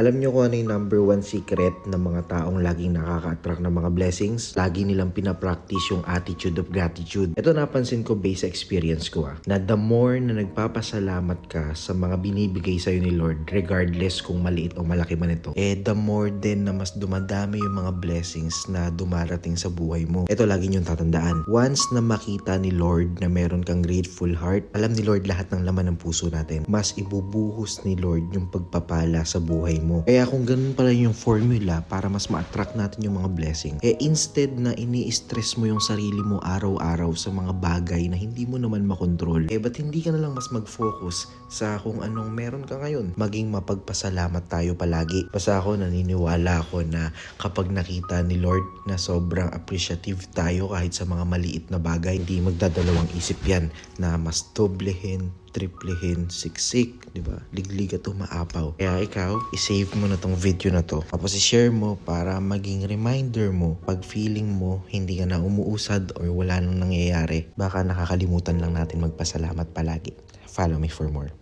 Alam nyo kung ano yung number one secret ng mga taong laging nakaka-attract ng mga blessings? Lagi nilang pinapractice yung attitude of gratitude. Ito napansin ko based sa experience ko ah, na the more na nagpapasalamat ka sa mga binibigay sa'yo ni Lord, regardless kung maliit o malaki man ito, eh the more din na mas dumadami yung mga blessings na dumarating sa buhay mo. Ito lagi niyong tatandaan. Once na makita ni Lord na meron kang grateful heart, alam ni Lord lahat ng laman ng puso natin. Mas ibubuhos ni Lord yung pagpapala sa buhay mo. Kaya kung ganun pala yung formula para mas ma-attract natin yung mga blessing, eh instead na ini-stress mo yung sarili mo araw-araw sa mga bagay na hindi mo naman makontrol, eh ba't hindi ka na lang mas mag-focus sa kung anong meron ka ngayon? Maging mapagpasalamat tayo palagi. Basta ako naniniwala ako na kapag nakita ni Lord na sobrang appreciative tayo kahit sa mga maliit na bagay, hindi magdadalawang isip yan na mas doblehin, triplehin, siksik, di ba? Liglig at umaapaw. Kaya ikaw, isave mo na tong video na to. Tapos i-share mo para maging reminder mo pag feeling mo hindi ka na umuusad or wala nang nangyayari. Baka nakakalimutan lang natin magpasalamat palagi. Follow me for more.